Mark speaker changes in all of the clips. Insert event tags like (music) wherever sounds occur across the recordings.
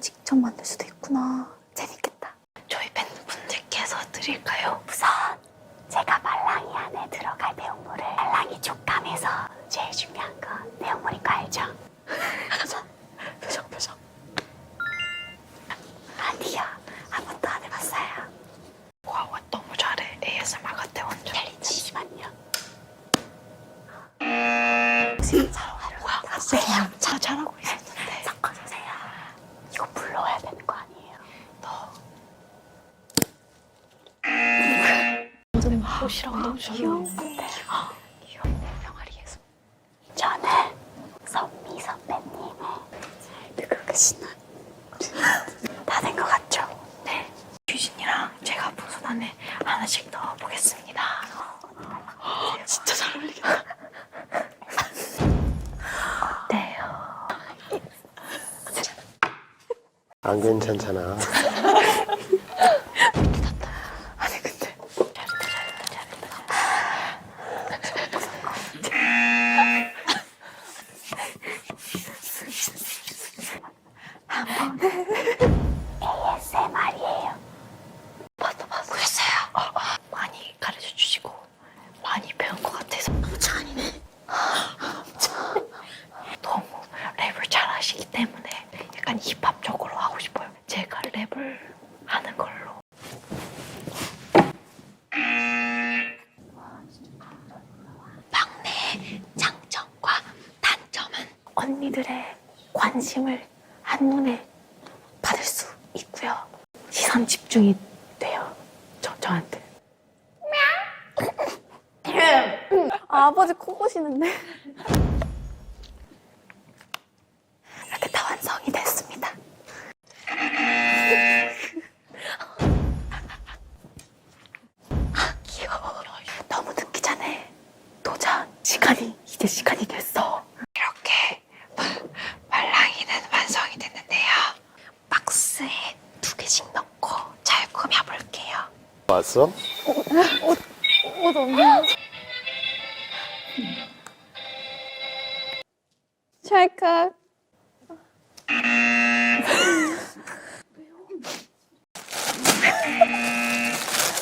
Speaker 1: 직접 만들 수도 있구나. 재밌겠다. 저희 팬분들께서 드릴까요?
Speaker 2: 우선 제가 말랑이 안에 들어갈 내용물을 말랑이 촉감에서 제일 중요한 건 내용물인 거 알죠?
Speaker 1: 표정, 표정, 표정.
Speaker 2: 아니요, 한 번도 안 해봤어요.
Speaker 1: 와, 와 너무 잘해. ASMR 같아 완전.
Speaker 2: 잠시만요. 혹시
Speaker 1: 아, 네. 잘
Speaker 2: 와요? 와, 잘해요. 잘하고
Speaker 1: 옷이랑 너무. 귀여워
Speaker 2: 병아리에서 저는 선미 선배님의 그렇게 신나 다된 것 같죠?
Speaker 1: 네. 규진이랑 제가 무슨 안에 하나씩 넣어보겠습니다. 진짜 잘 어울리겠다. 어때요?
Speaker 3: 안 괜찮잖아. (laughs)
Speaker 2: ASMR이에요
Speaker 1: 봤어, 봤어. 보였어요. 많이 가르쳐 주시고, 많이 배운 것 같아서. 너무 잔이네. (laughs) 너무 랩을 잘 하시기 때문에 약간 힙합 쪽으로 하고 싶어요. 제가 랩을 하는 걸로. 막내의 장점과 단점은 언니들의 관심을 한눈에. 시선 집중이 돼요. 저, 저한테.
Speaker 4: 아, 아버지 코 고시는데.
Speaker 1: 이렇게 다 완성이 됐습니다. 아, 귀여워. 너무 늦기 전에 도전. 시간이, 이제 시간이 됐어. 이렇게 말랑이는 완성이 됐는데요. 박스에 두 개씩 넣고 잘 꾸며볼게요.
Speaker 3: 왔어?
Speaker 4: 옷 없네. 찰칵.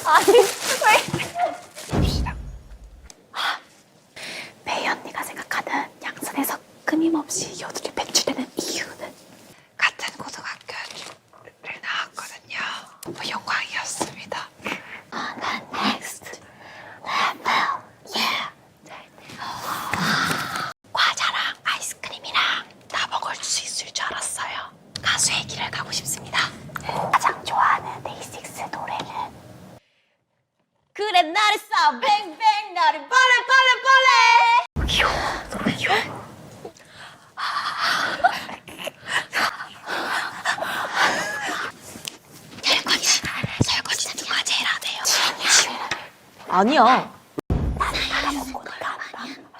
Speaker 4: 아니, 왜?
Speaker 1: 봅시다. 아, 메이 언니가 생각하는 양산에서 끊임없이 여드름이 배출되는 이유는 같은 고등학교를 나왔거든요. 너무 영광이었습니다. 아, 난 next level, yeah. 과자랑 아이스크림이랑 다 먹을 수 있을 줄 알았어요. 가수의 길을 가고 싶습니다.
Speaker 2: 가장 좋아하는 데이식스 노래는
Speaker 4: 그래, 나를 쏴, 뱅뱅, 나를 벌레, 벌레, 벌레.
Speaker 1: 귀여워, 너무 귀여워. 설거지, 설거지 누가 제일 안 해요?
Speaker 4: 아니야.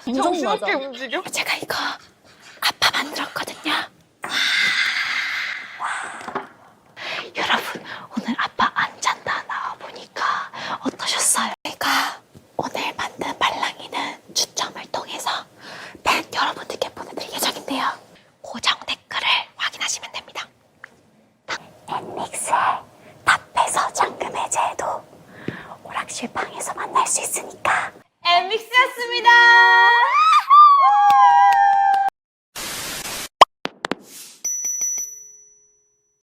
Speaker 4: 인정 맞아.
Speaker 1: 제가 이거 아빠 만들었거든요. 여러분 오늘 아빠 안 잔다 나와 보니까 어떠셨어요? 제가 오늘 만든 말랑이는 추첨을 통해서 팬 여러분들께 보내드릴 예정인데요. 고정 댓글을 확인하시면 됩니다.
Speaker 2: 넷믹스에 답해서 잠금 해제해도 오락실 방에서 만날 수 있으니까
Speaker 4: 엠믹스였습니다.